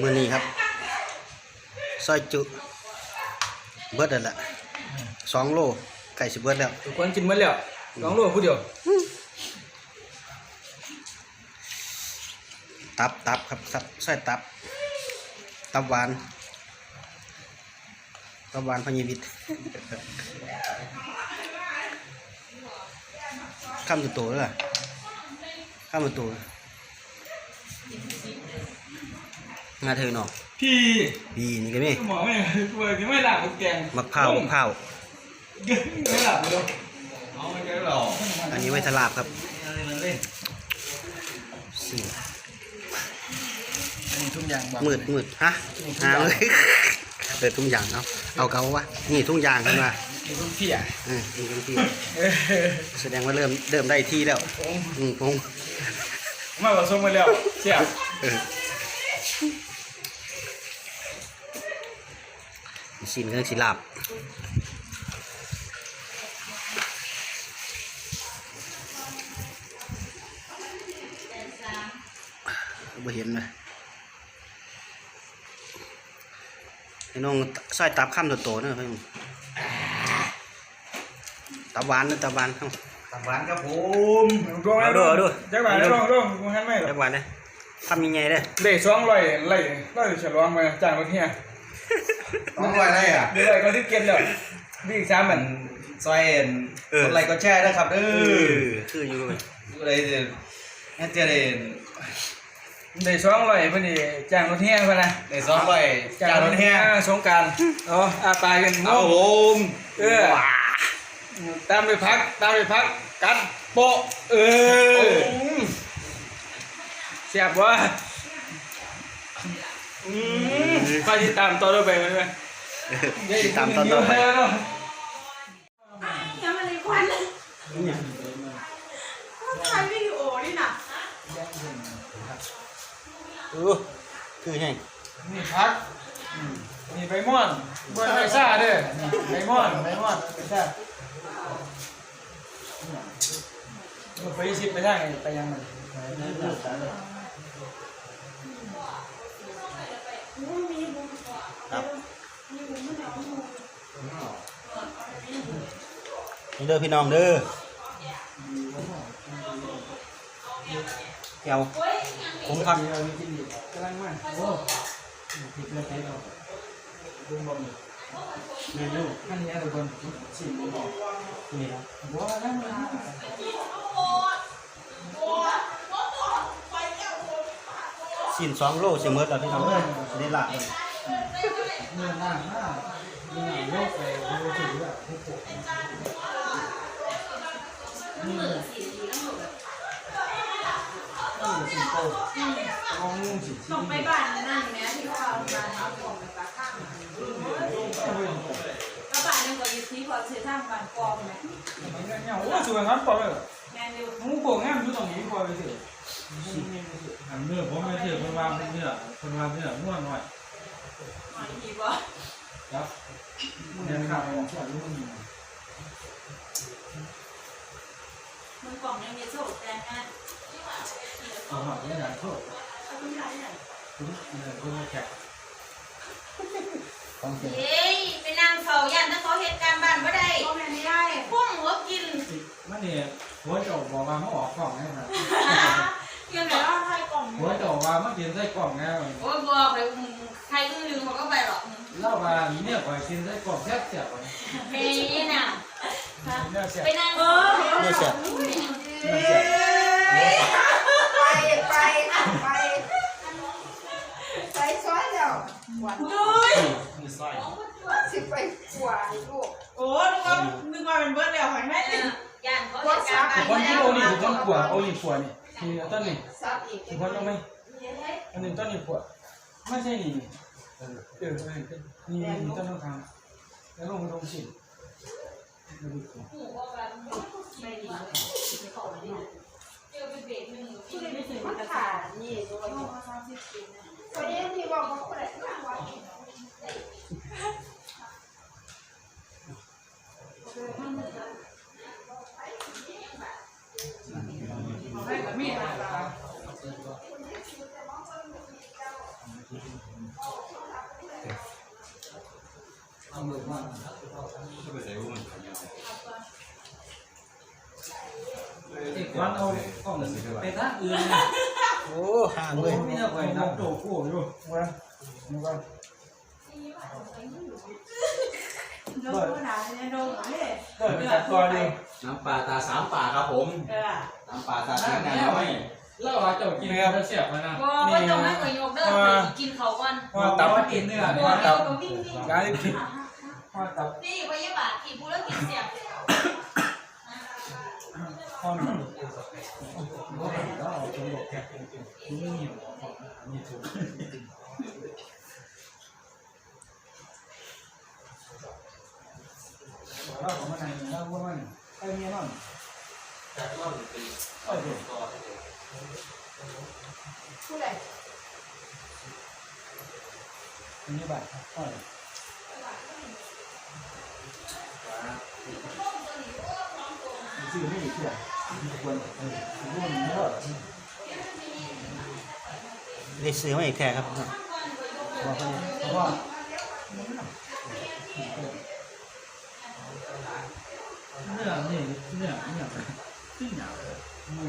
มือนี้ครับซอยจุเบิดแล้วล่ะสองโลไก่สิเบิดแล้วทุกคนกินหมดแล้วสองโลผู้เดียว ตับตับครับตับซอยตับ ตับหวานตับหวานพญวิทย์ข้ามตัวโตเลยล่ะข้ามตัว มาเธอหนอกพี่ปีนี่ก็มีหมอไม่ป่วยไม่หลับแกงมะพร้าวมะพร้าวไม่หลับเลยเอาไม่ใช่หรอกอันนี้ไว้ทลาบครับอะไรมันเล่นสี่อันนี้ทุกอย่างบอกมืดมืดฮะหาเลยเปิดทุ่งยางเอาเอาเกาวะนี่ทุ่งยางขึ้นมานี่ทุกพี่อะเออนี่เป็นที่แสดงว่าเริ่มเริ่มได้ที่แล้วอืมพงมาผสมมาแล้วเสียบ สินเครื่องสิลาบบ่เห็นเลยไอ้น้องซอยตับข้ามตัวโตๆเนอะเพิ่นตับหวานเนอะตับหวานครับตับหวานครับผมดวงเอาดูเอาดูจักบาทดวงดวงมึงหันไม่หรอตับหวานเนี่ยทำยังไงเด้อเด็กสองร้อยไล่ไล่ฉลองมาจ้างรถเฮีย ต้องรวยอะไรอะเดี๋ยวไล่ก็ที่เกินแล้ววิ่งสามมันซอยเอ็นกดไลค์กดแชร์นะครับเออคืออยู่เลยอะไรเด่นแค่เจเด่นเด็กสองร้อยพอดีจ้างรถเฮียพอนะในสองร้อยจานรถแห่สงการอ๋ออาปายกันเอาผมเออตามไปพักตามไปพักกัดโปะเออเสียบวะอืมไปที่ตามต่อด้วยไปไหมไหม ติดตามตอนต่อไปยังมันในควันเลยถ่ายวิดีโอนี่น่ะเออคือไงนี่พักนี่ใบม่อนบนใบซ่าเด้อใบม่อนใบม่อนใบซ่ามันไปสิบไปทางไหนไปยังมันครับ นี่เด้อพี่น้องเด้อแก้วผมครับเมีกินดีกำลังมาโอ้ผิดเลยผิดเราดูบอลเมนูอันนี้ทุกคนชิมบอกนี่ครับบัวนั่นมาสินสองโลเสมอแล้วพี่น้องเด้อได้ละเลย เนื้อหน้าหน้าเนื้อโยกไปดูถือแบบทุกคนส่งไปบ้านนั่นแม่ที่เขาเอามาเอาของไปปากข้างก็บ้านนึงก็อยู่ที่พอซื้อทางบ้านกองแม่โอ้สวยงามปอเลยแม่ดูหมูโป่งงามอยู่ตรงนี้พอไปสิอันเนื้อผมไม่เชื่อคนวางเนื้อคนวางเนื้อม้วนหน่อย หอยทีบ่ครับเนื้อข้าวของสวยรุ่นมึงกล่องยังมีโซ่แต่งงานเอาน่อยไม่ได้โทษเอาคุณยายไหนคุณเนื้อคุณแขกของเสียเฮ้ยไปนั่งเฝ้ายันถ้าเขาเหตุการณ์บ้านบ่ได้ก็แม่ไม่ได้พุ่งหัวกิน มันนี่ยหัวจ้าบอกว่ามันออกกล่องไงครับ ยังไงว่าไทยกล่องหัวเจ้าว่ามันกินใส่กล่องไงโอ้ยบอกเลยอืมใครอื้อลืมเขาก็ไปหรอกเล่าว่าเนี่ยก่อยกินใส่กล่องแซ่บแซ่บเฮ้ยน่ะเนื้อเสียไปนั่งเออนี่เสียเนื้อเสียไปไปไปไปซ้อนแล้วดุยมีสร้อยสิไปกว่าลูก บ้านคนบ่ที่ได้โอนี่คือต้นขวโอนี่ขวนี่นี่ต้นนี่บอีกถือว่าต้องไหมอันนี้ต้นนี่ขวไม่ใช่นี่เออเออนี่นี่ต้นต้องทำแล้วลงลงสิมันขาดนี่ตัวนี้ตัวนี้ที่บอกว่าคนไหนมากกว่าไม่กั quán đâu còn cái rác ưa ô hà người bây giờ phải làm chỗ cổ rồi โอ้เว้ยยไม่ได้ไปนับโตกู้อยู่ว่านี่ว่าโดนหนาเนี่ยโดนเลยเกิดไปจัดก่อนดิน้ำปลาตาสามป่าครับผมเออน้ำปลาตาสามน้อยแล้วว่าเจ้ากินแล้วเสียบมานะบ่ว่าต้องให้ข่อยยกเด้อข่อยสิกินเขาก่อนว่าตับกินเนื้อบ่ว่าเดี๋ตัยวบก็วิ่งวิ่งการกินว่าตับนี่พยาบาลที่ผู้แล้วกินเสียบข้อนก็เห็นแล้วเอาจมูกแค่นี่นี่ถูกเราของ มันไหนเราว่ามันไอ้เมียนอนโอ้ยผู้ใดอันนี้บัตรโอ้ยซื้อไม่ดีเที่ยวควรเออควรเยอะได้ซื้อมาอีกแท้ครับเพราะว่า เนื้อนี่เนื้อเนื้อขึ้นหนาวมื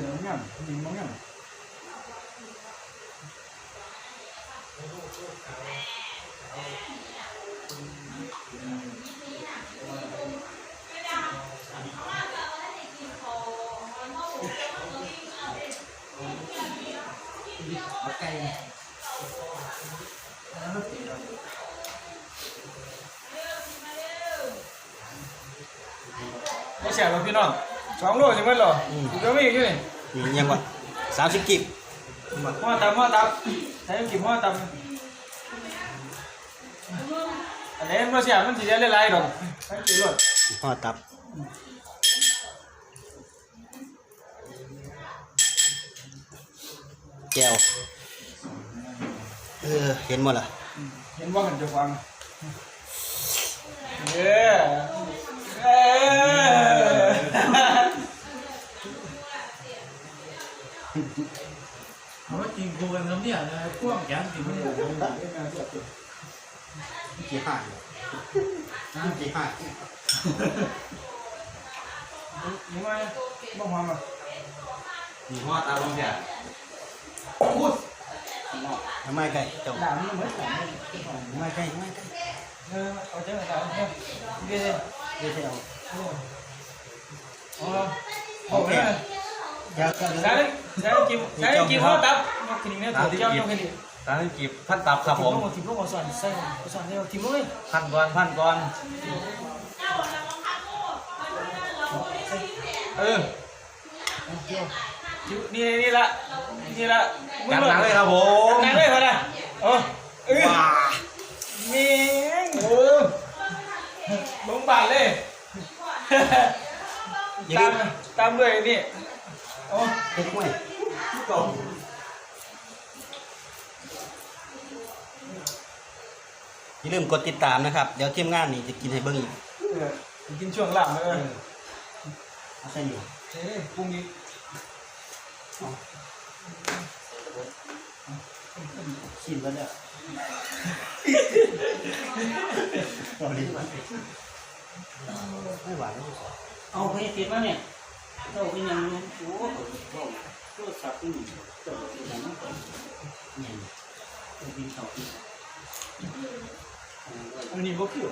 อเงี้ยมีมั้งเงี้ยไม่เสียหรอกพี่น้องสองโลใช่ไหมหรออยู่ก็มีอยู่นี่นี่ยังวะสามสิบกิบหัวตับหัวตับใช้กินหัวตับอันนี้ไม่เสียมันสีได้หลายๆดอกใช้กินรถห่อตับแก้วเออเห็นหมดละเห็นว่ากันจะฟังเย้เอ้ เขาว่ากินกูกันน้ำเนี่ยนะพวกแกงกินไม่ได้กี่ห้ากี่ห้ายังไงบ้างความอะมีหัวตาลงเสียทำไมไก่จ้าด่ามันเหมือนกันทำไมไก่ทำไมไก่เออเอาเจ้าหน้าที่เดี๋ยวเดี๋ยวจะเอาอ๋อโอ้ยแก้วแก้วใช้ใช้กินใช้กินหัวตับมากินเนี่ยตัวเจ้าต้องกินตาลกีบพันตับครับผมทีมลูกมาสอนใส่สอนเดียวทีมลูกเลยพันก่อนพันก่อนเออนี่นี่ละนี่ละจัดหนังเลยครับผมหนังเลยพอละโอ้เออมีโอ้ลงบาทเลยอย่า ตามตามด้วยนี่โอ้เฮ็ดห้วยอย่าลืมกดติดตามนะครับ เดี๋ยวทีมงานนี่จะกินให้เบิ่งอีกกินช่วงหลังเลยเอาใส่อยู่เฮ้ยพรุ่งนี้ชิมแล้วเอาลิ้นมาไม่หวานไม่หวาน เอาไปติดมาเนี่ยเจ้าเป็นยังโอ้โหโทรศัพท์นี่เจ้าเป็นยังนี่เป็นเขาที่อันนี้ก็คือ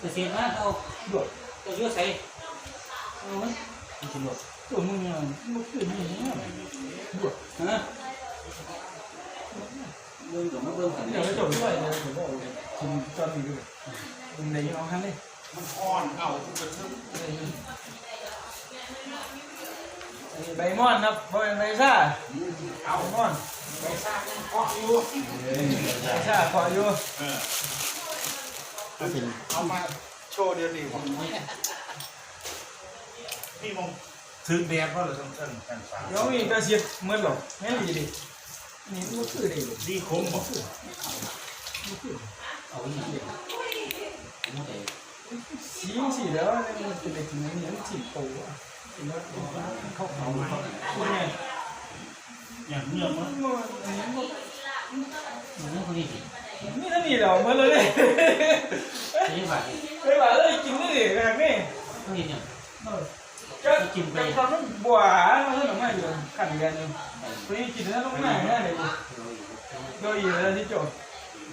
เกษตรมาเอาดวดตัวยั่วใส่เอาไว้ไม่กินหมดตัวมึงเนี่ยมันคือนี่ดวดฮะเบิ่งกับมาเบิ่งกันเดี๋ยวจะจบด้วยเลยผมบอกทีมจอมีด้วยมึงในยังเอาคันเลย ใบม่อนครับเพราะเป็นใบซ่าเอาม่อนใบซ่าเกาะอยู่ใบซ่าเกาะอยู่เป็นเอามาโชว์เดี๋ยวนี่ผมนี่มงถือแดดก็เลยต้องเส้นแผ่นฟ้าเดี๋ยวมีกระเสียบเมื่อหรอกแม่ดีดินี่มันคือดิดีคมบอกเอาไว้ นี่เลยไม่ได้สีสีแล้วมันเป็นเด็กถึงนี้มันสีโตอะเป็นรถเข้าเขามาคุณไงอย่างเนื้อมันอันนี้มันนี่คนนี้สินี่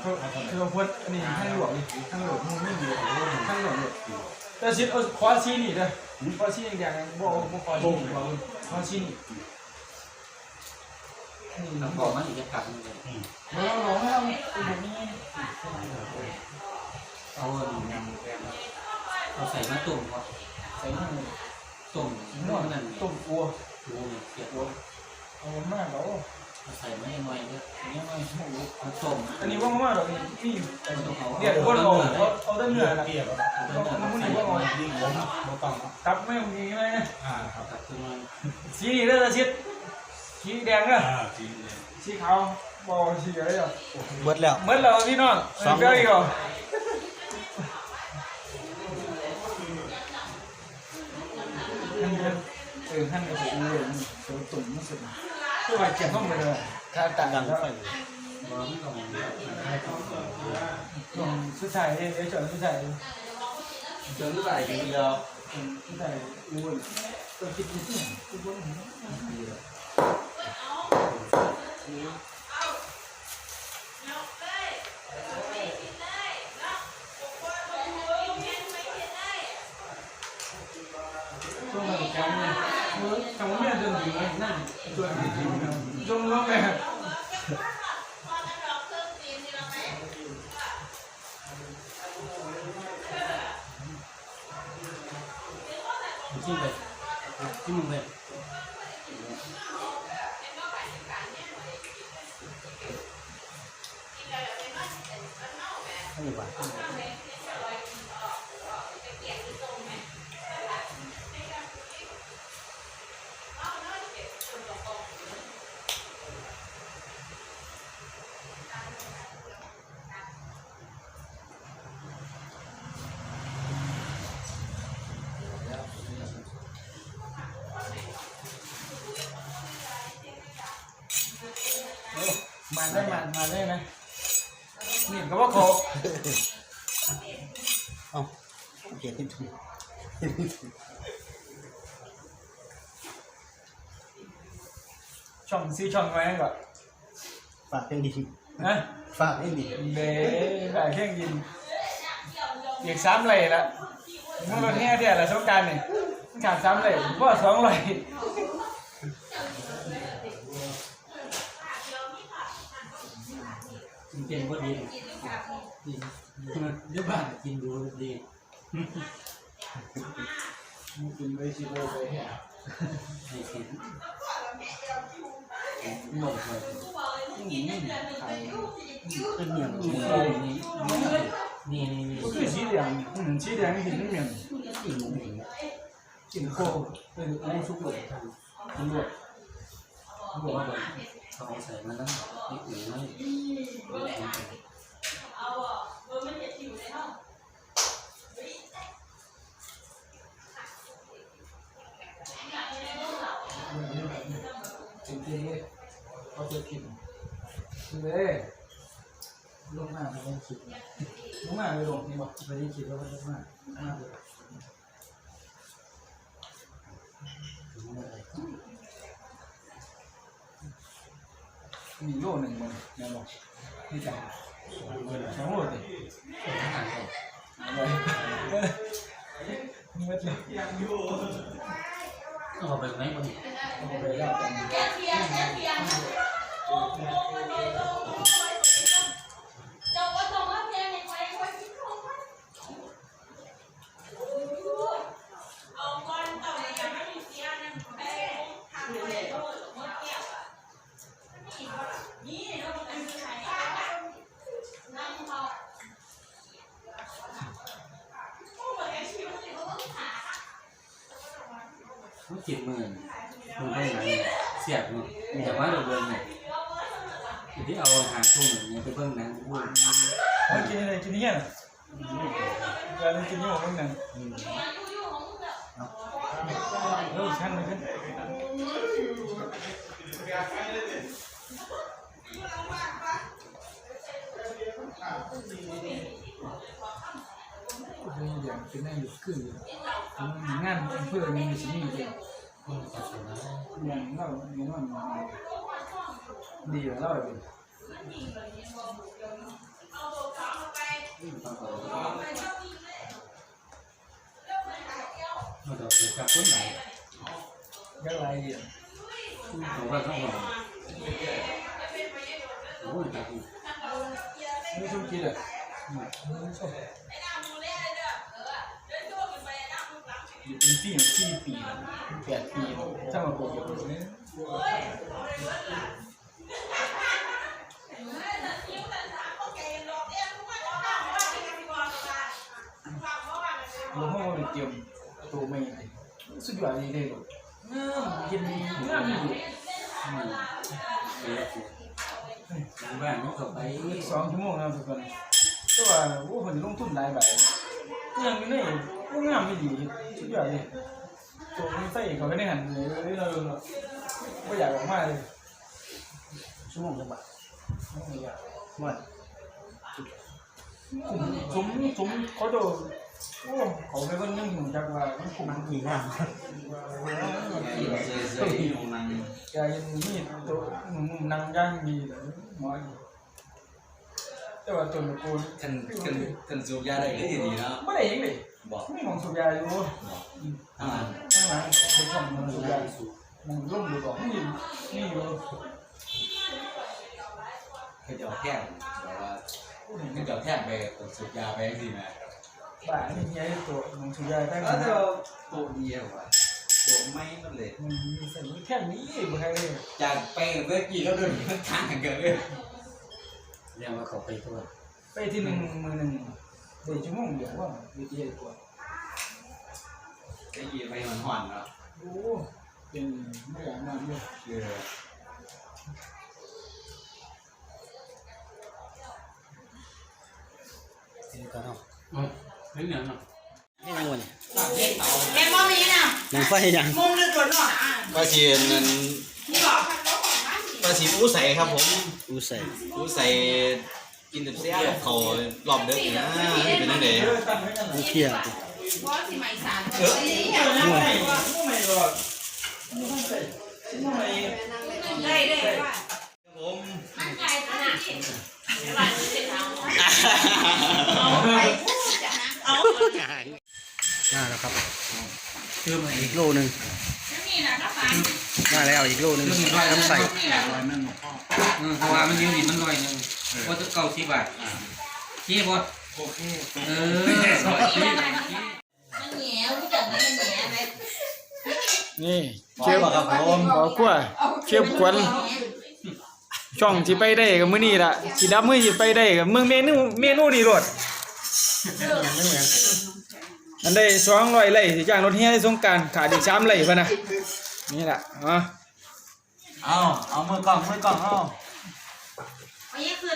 ถ้ามีเราเมื่อเลว่าเลยกินนี่ดิแบบนี้เขาเห็นยังเออจะกินไปตอนนั้นบัวมนู่นเรียนอยู่ตัวนี้กินแล้วต้องง่ายแน่เลยโดยอยู่แล้วที่จบเขาเขาพูดอันนี้ทั้งหลวงมึงไม่ดีทั้งหลวงเลยแต่ชิดเอาคอซีนี่เลยคอซีอย่างอย่างบ่บ่คอซีนี่คอซีนี่นี่นำบอกมันอีกจะกลับมันเลยบ่บ่ให้เอาตัวนี้เอาเอาใส่มาตุ่มครับใส่ให้ตุ่มนนววดดนั่นต้มอัวดูเนี่ยเสียบเอามากแล้ว ใส่มาให้หน่อยเนี่ยนี่หน่อยเอาต้มอันนี้ว่ามากหรอกนี่นี่เอาเดี๋ยวคนเอาเอาแต่เนื้อละเกี่ยวกับมันมันนี่ว่าเอายิ่งผมบ่ต้องตับไม่มีไหมอ่าครับตัดขึ้นมาสีนี่เด้อชิดสีแดงเด้ออ่าจริงเลยสีขาวบ่สีอะไรอะเบิดแล้วเหมือนเราพี่น้องเบี้ยอีกเหรอขั้นเดียวเออขั้นเดียวผมเลยตัวตุ่มมันสุด ตัวไปเก็บห้องไปเลยถ้าต่างกันแล้วบอลไม่ต้องลองสุดท้ายเอ้ยจอดสุดท้ายเจอใส่ทีเดียวสุดท้ายอ้วนตัวคิดนิดนึงตัวอ้วนช่วงเหตุการณ์เนี่ย ทำไม่ได้เดินถึงเลยนั่นช่วงนี้ช่วงร้องแม่จิ้ม มไปนี่ว่ามาได้มามาได้ไหมนี่ก็ว่าโคเอ้าเขียนที่ถุงช่องซื้อช่องไว้ก่อนฝากเพลงดีนะฝากเพลงดีเบ้ได้เที่ยงยินอีกสามเลยละมึงรถแห่เดียวละสงการนี่ขาดสามเลยว่าสองเลย กิน เป็นก็ดีดีเดี๋ยวบ้านกินดูดีมึงกินไปสิโลไปแห่ให้กินหมดเลยเป็นเมียงนี่นี่นี่นี่ก็คือสีเหลืองอืมสีเหลืองกินไม่เหม็นกินหมูหมูกินโคเออเอาสุกเลยกินด้วยบอกว่า เขาใส่มาแล้วไอ้อู๋ไม่จริงๆเขาจะกินเลยลงมาไม่ได้คิดลงมาไม่ลงนี่บอกไม่ได้คิดว่ามันลงมามาเลย มีโลหนึ่งมันเนี่ยบอกนี่จ้ะสองโลดิอะไรนี่มันจะเอาไปไหนบ้างเอาไปแล้วกัน แก้เทียนแก้เทียนโอ้โหเจ้าว่าต้องมาเทียนในไฟไว้ที่เขาเอาก้อนต่อไปยังไม่มีเทียนนั่นแม่ทำเลยโอ้ยหมดแก้วอะนี่เราเป็นใครนั่งเขา เขากินมือมือไปไหนเสียบมือแต่ว่าเราเดินเนี่ยที่เอาหาทุ่มเนี่ยไปเบิ่งหนังพูด มันกินอะไรกินเนี่ยการกินยี่ห้อมันนั่นเออชั้นเลยขึ้น มีเดี๋ยวเป็นได้อยู่คืออยู่งานเพื่อมีสิ่งนี้เดียวอย่างเราอย่างนั้นดีกว่าเราเลยเราจะถูกจับคนไหนก็ไรเดี ยวผมว่าต้องรอโอ้ยจับกูไม่ชอบคิดอะเป็นปีสี่ปีแปดปีถ้ามาปลูกอย่างนี้หลวงพ่อเตรียมตัวไม่สุดยอดเลยเลย เงื่อกินเงื่ออยู่บ้านน้องเข้าไปสองชั่วโมงนะทุกคนแต่ว่าโอ้คนลงทุนหลายใบเงื่อนี่ก็งามไม่ดีสุดยอดเลยตัวไม่ใส่เขาไม่ได้หันเลยเราไม่อยากออกมาเลยชั่วโมงจังบาทไม่อยากว่าสมสมเขาโดน โอ้เขาไม่ว่านึ่งจากว่ามันคุ้มมันกี่งามเสื้อที่ของนางแกยังมีตัวหนังย่างมีหมอแต่ว่าตัวกูกันกันกันสูบยาได้ก็ดีเนาะไม่ได้ยังเลยบอกไม่มองสุยาอยู่อ่าข้างหลังเป็นช่องมองสุยามันร่มอยู่ก่อนนี่นี่อยู่เขาจะแทบแบบว่าเขาจะแทบไปสูบยาไปสิแม่ บ้านี่ยัยตัวมองสุยาตั้งก็แต่จะตัวเดียวว่ะตัวไม่มันเลยมันมีสัญญาแค่นี้บ่ใครเลยจากไปเมื่อกี้ก็เดินทางกันเลยเรียกว่าเขาไปทั่วไปที่หนึ่งมือหนึ่งเดี๋ยวชั่วโมงเดียวว่าวิธีตัวไอ้ยี่ไปมันห่อนเนาะโอ้เป็นไม่อยากนอนเลยคือนี่ก็เนาะ ไม่เหนียวเนาะนี่ยังวันแม่มอมีน่ะหนังไฟยังมุมลึกกว่าหน่อยอะปลาเชียนนั้นนี่บอกพันรถของบ้านปลาชีอู้ใสครับผมอูใส่อู้ใสกินแบบเสี้ยเขารอบเด็กนะเป็นยังไงเออตั้งไว้กันอูเพียดิเพราะสิไม่สารเออไม่ไม่ไม่หรอกไม่ได้ได้ว่าผมมั่นใจขนาดนี้หลานเสร็จแล้วเอาไปจะนะเอา มาแล้วครับอีกโลนึงนี่นะก็ฟังมาแล้วอีกโลนึงน้ำใส่นี่แหละเพราะว่ามันยังดีมันลอยหนึ่งว่าจะเก้าสิบบาทขี้บ่โอเคเออสอยขี้มันเหนียวที่จังมันเหนียวไหมนี่เชื่อป่ะครับผมขอกลัวเชียบควันช่องที่ไปได้กับมื้อนี้ล่ะสิดับมื้อสิไปได้กับมึงเมนูเมนู นี่โลดอันได้200ไร่สิจ้างรถเฮียได้สงกรารขาดอีก3ไร่พุ่นน่ะนี่ล่ะอ๋อเอาเอามือกล้องมือกล้องเอาอันนี้คือ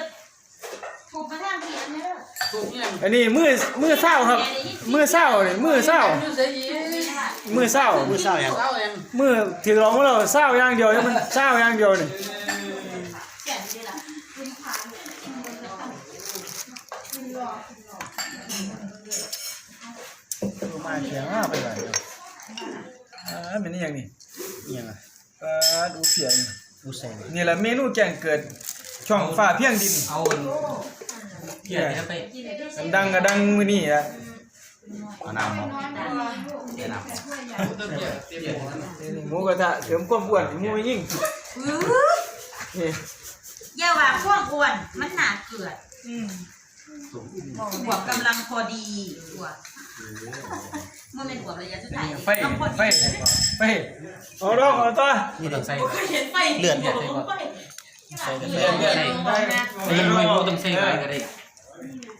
ถูกมาทางเพียนนะเด้ออันนี้มือมือเศร้าครับ มือเศร้านี่มือเศร้า มือเศร้ามือเศร้ายังมือถือรองของเราเศร้าอย่างเดียวมันเศร้าอย่างเดียวนี่แก่ดีล่ะคุณผ่าน มาเขียงมาไปไหนอ่าเป็นนี่ยังนี่ยังอะอ่าดูเสียงอูใส่นี่แหละเมนูแกงเกิดช่องฟ้าเพียงดินเอาเพี้ยนไปดังก็ดังมื้อนี้อะเอาน้ำมาเดี๋ยวน้ำนี่หมูกระทะเสริมความอ้วนหมูยิ่งนี่อย่าว่าพวกอ้วนมันหนาเกลือ ดบวกกำลังพอดีบวกมันเป็นบวกระยะสุดท้ายไฟไฟไฟเอาดอกเอาตัวนี่เด็กใส่เห็นไฟเลือดไฟเลื่อนเลื่อนได้ใส่น้อยบ่ต้องใส่หลายก็ได้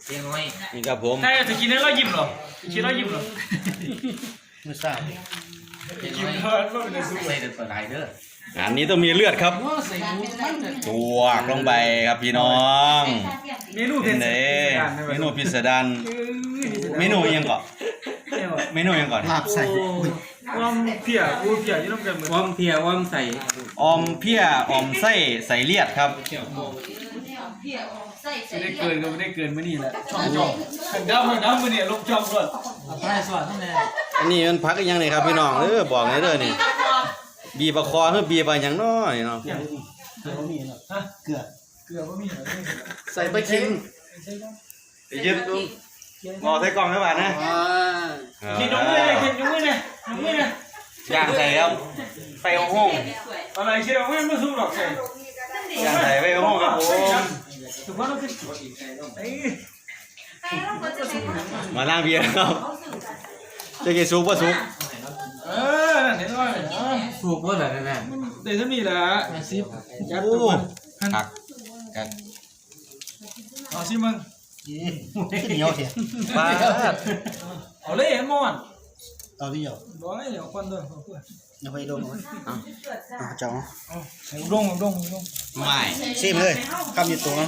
เสียน้อยนี่ครับผมใครจะกินให้เรายิ้มเหรอกินเรายิ้มเหรอมือเศร้าเสียยิ้มน้อยเพิ่นว่าเป็นสุใส่เด็ดปลาไหลเด้อ งานนี้ต้องมีเลือดครับใส่หมูมันน่ะจวกลงไปครับพี่น้องเมนูเผ็เป็ดนเด้เมนูพิสดารเมนูยังก่อนเนี่ยว่ะเมนูยังก่อนลาบใส่อุ้ยความเพียอูเพียอยู่น้ำกันเหมือนวอมเพียวอมใส่ออมเพี้ยออมไส้ใส่เลียดครับเกี่ยวโมเพี้ยใส่ใส่ไม่ได้เกินก็ไม่ได้เกินมานี่แหละช่องช่องขันดำขันดำมาเนี่ยลงช่องก่อนเอาไปสอนนั่นแหละอันนี้มันพักอีกอยังนี่ครับพี่น้องเออบอกเลยเด้อนี่ บีบประคอคือบีบไปอย่างน้อยเนาะเกลือบ่มีหรอกฮะเกลือเกลือก็มีเหรอใส่ไปคิงยึดดูงอใส่กล่องให้บาดนะกินยงมือเลยกินยงมือเลยยงมือเลยย่างใส่ครับไปห้องอะไรเชื่อว่าไม่สู้หรอกใช่ย่างใส่ไปห้องครับผมทุกคนต้องขึ้นไอ้มาล้างเบียร์ครับจะกินซุปป่ะซุป เออนั่นเห็นว่าสูบบ่ล่ะนั่นน่เดี๋ยวจะมีและมาซิปยัดโอ้ตัวหักกันเอาสิมึงเหนียวเสียปลาเอาเลยมอนตอนนี้เหรอร้อยเดี๋ยวควันด้วยอย่าไปดนมันเอาจ้าเอาดงดงดงไม่ซิมเลยคำอยู่ตัวเอา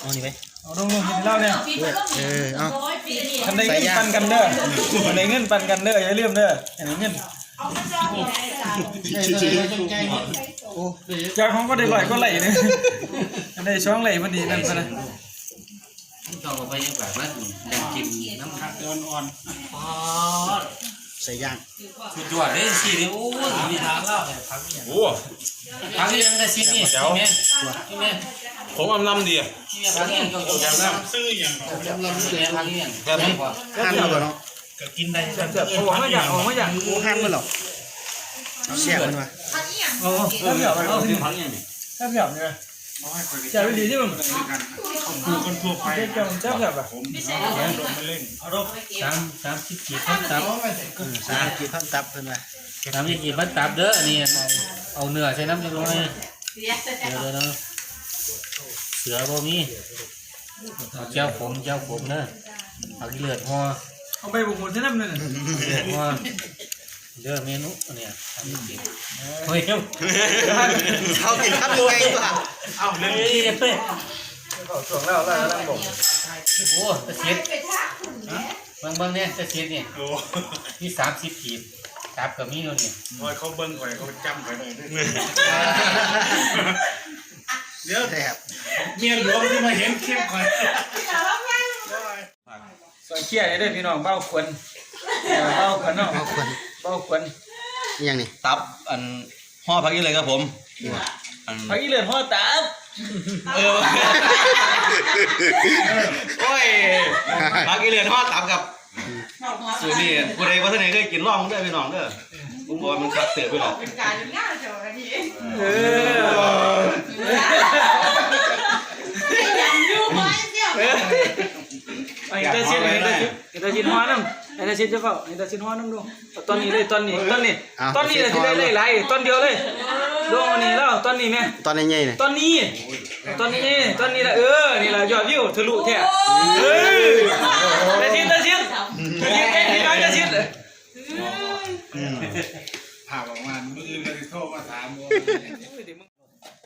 เอานี่ไปเอาดงดงกินเหล้าเนี่ยเออเอา คันได้เงินปันกันเด้อคันได้เงินปันกันเด้ออย่าลืมเด้ออันนี้เงินชี้ชี้ใจโอ้จากของก็ได้ลอยก็ไหลเนี่ยได้ช่องไหลพอดีนั่นซะนะต้องเอาไปยังแบบว่าแรงกินน้ำอ่อนอ๋อ ใส่ย่างสุดยอดเลยสิเด้โอ้ยมีทางเล่าเนี่ยพักเนี่ยโอ้พักนี่ยังได้สินี่เดี๋ยวแม่นี่แม่ผมอำนำดีนี่แม่พักนี่ยังต้องยังน้ำซื้อยังลำๆเนี่ยพักนี่ยังครับหั่นมาก่อนเนาะเกือบโอ้ไม่อยากโอ้ไม่อยากโอ้หั่นมาหรอเสียมันมาโอ้ถ้าเบียบเอาสิพักยังนี่ถ้าเบียบเนี่ยจะไปดีที่มึง ดูคนทั่วไปเจ๊จะจะเบียบอะผมเอาลงมาเล่นสามสามสิบกี่พันตับสามกี่พันตับเพิ่นว่าสามสิบกี่พันตับเด้อนี่เอาเนื้อใส่น้ำจังเลยเดี๋ยวเดี๋ยวเสือบ่มีเอาเจ้าผมเจ้าผมเนอะเอาเลือดห่อเอาไปบุกหมดที่นั่นเลยเลือดห่อเด้อเมนูเนี่ยทำจริงเฮ้ยเฮ้ยเขากินคำยังไงล่ะเอาเลย เฮ้ยส่งแล้วแล้วแล้วบอกโอ้ตะเสียดบางบางเนี่ยตะเสียดเนี่ยโอ้มีสามสิบขีดตับกับมีนู่นเนี่ยยเขาเบิ้งข่อยเขาจำข่อยได้ด้วยเดี๋ยวแซ่บเมียหลวงที่มาเห็นคลิปข่อยส่วนเขี้ยได้พี่น้องเบ้าควนเบ้าควนเนาะเอาคนเบ้าควนนี่ยังนี่ตับอันห่อพักนี้เลยครับผมอันพักอีเลือดพ่อตา เออโอ้ยพักอีเรือนห่อตับกับสูตรนี่ผู้ใดว่าท่านไหนเคยกินร่องเด้อพี่น้องเด้อผมบอกว่ามันคักเตือไปหรอกเป็นการง่ายจังเลยทีเออยังอยู่ไหมเสี่ยวไอ้ตาชินไอ้ตาชินไอ้ตาชินฮ้อน้ำ ไอ้ตาชินจะเฝ้าไอ้ตาชินฮ้อน้ำดูตอนนี้เลยตอนนี้ตอนนี้ตอนนี้เลยที่ได้เลยไรตอนเดียวเลยดูนี่แล้วตอนนี้แม่ตอนนี้ใหญ่เนี่ยตอนนี้ ตอนนี้ตอนนี้แหละเออนี่แหละยอดวิวทะลุแท้เฮ้ยตาชินตาชินตาชินไอ้พี่น้องตาชินภาพออกมาเมื่ออื่นก็จะโทรมาถามว่า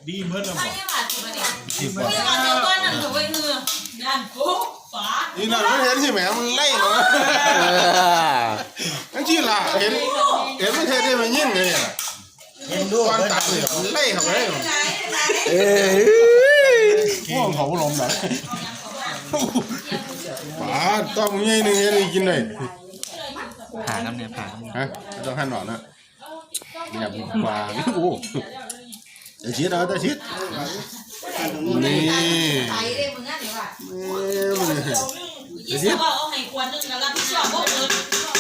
ดีเมื่อไหร่ไม่ได้หวานตัวเดียวไม่เอาเจ้าก้อนนั่นตัวไว้เงือนั่นโอ้ฝานี่น่ะไม่เห็นใช่ไหมมันไล่เหรอนั่นที่ล่ะเห็นเห็นมันเทได้มันยิ่งเลยอะเห็นดูตอนเพิ่นตัดเลยมันไล่เข้าไปเลยเอ้ยพวกเขาลมแบบป๋าต้องมึงยัยหนึ่งเห็นกินเลยผ่าน้ำเนี่ยผ่าฮะต้องหั่นหนอนนะอย่าปลาโอ้ แต่ชิดเอาต่ชิดนี่ไตเลยมึงนั่นเดี๋ยวว่ะมันยี่สิบว่าเอาให้ควรนึงแล้วรับผิดชอบพวกเงิน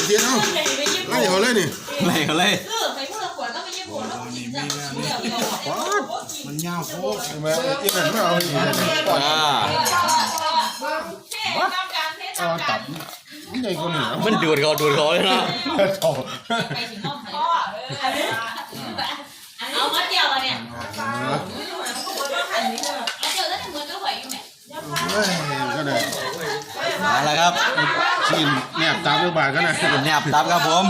ชิดเอาให้ไปยี่สิบไล่เขาเลยนี่ไล่เขาเลยเออให้พวกเราวดแล้วไม่ยิ้มหัวแล้วกินจังเดียวเราอะมันยาวโคตรใช่ไหมที่นั่นไม่เอาอีกอ่าเอาตับมันใหญ่กว่านี้มันดูดเขาดูดเขาเลยนะไปถึงห้องไหน มือนก็ไหวอยู่ไหมเฮ้ยก็ได้มาแล้วครับชิมแนบตามด้วยบาทก็ได้เป็นแนบตับครับผม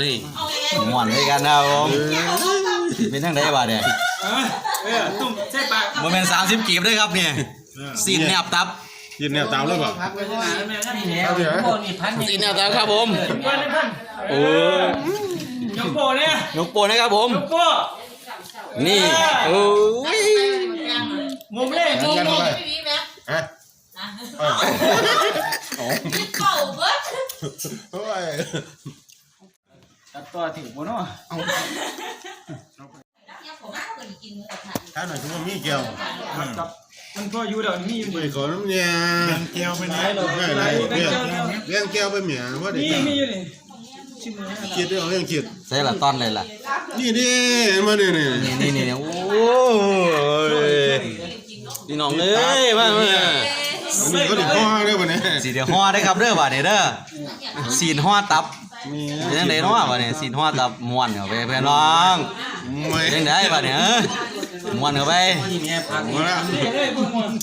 นี่ม่วนด้วยกันนะครับผมเป็นทั้งไดบ้าเนี่ยเออตุ่มใช่ปากโมเมนต์สามสิบกีบด้วยครับเนี่ยสีแนบตับชิมแนบตามด้วยบาทพักไว้ที่ไหนนี่แล้วโอ้นี่พันสีแนบตับครับผมก้อนนี่พันโอ้ยยกโปเนี่ยยกโปนนะครับผมยกโป นี่โอ้ยงงเลยงงงงพี่นี้ไหมฮะนี่เก่าเบิร์โอ้ยตัดต่อถึงบนเนาะถ้าหน่อยทุกมีเกีวครัมันก็อยู่เดี๋ยวนี้ไม่ขอน้ำยเกียวไปไหนเรื่องเกียวไปเหมียว่าเด็กนี่มีอยู่นี่ เลยคิดเรื่องเรื่องคิดใส่ละตอนเลยล่ะ นี่ดิมาเนี่ยนี่นี่นี่นี่โอ้ยพี่น้องเอ้ยมามาอันนี้เขาถึงพ่อเด้อวันนี้สีเดียวห่อได้ครับเด้อบ่านี่เด้อสีนห่อตับ มีเป็นจังไดเนาะบ่านี่สีนห่อตับม่วนเข้าไปเพื่อนน้องเป็นจังไดบ่านี่เอ้ยม่วนเข้าไปมาละ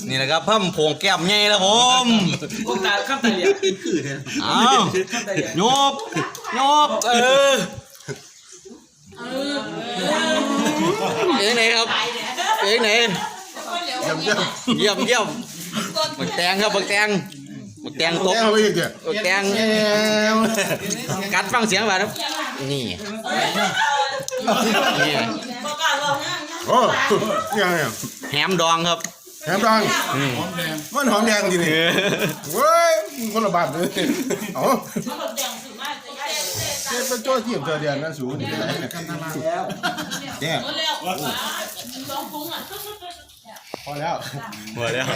นี่แหละครับเพิ่มโผงแก้มใหญ่แล้วผมพวกตาข้ามตาเหลี่ยมอ้าวยกยกเออเอ้ยไหนครับเอ้ยไหนเยี่ยมเยี่ยมเยี่ยมเยี่ยมบักแตงครับบักแตง บักแตงตกแก้วไปอีกเด้อบักแตงแก้วกัดฟังเสียงแบบครับนี่นี่โอ้ยังไงแฮมดองครับแถมดังมันหอมแดงจริงนี่เว้ยคนละบาทเลยเอาเจ็บเป็นโจ้ที่ผมเจอเดียนนั่นสูงนี่เป็นไรเนี่ยเนี่ยพอแล้วหมดแล้ว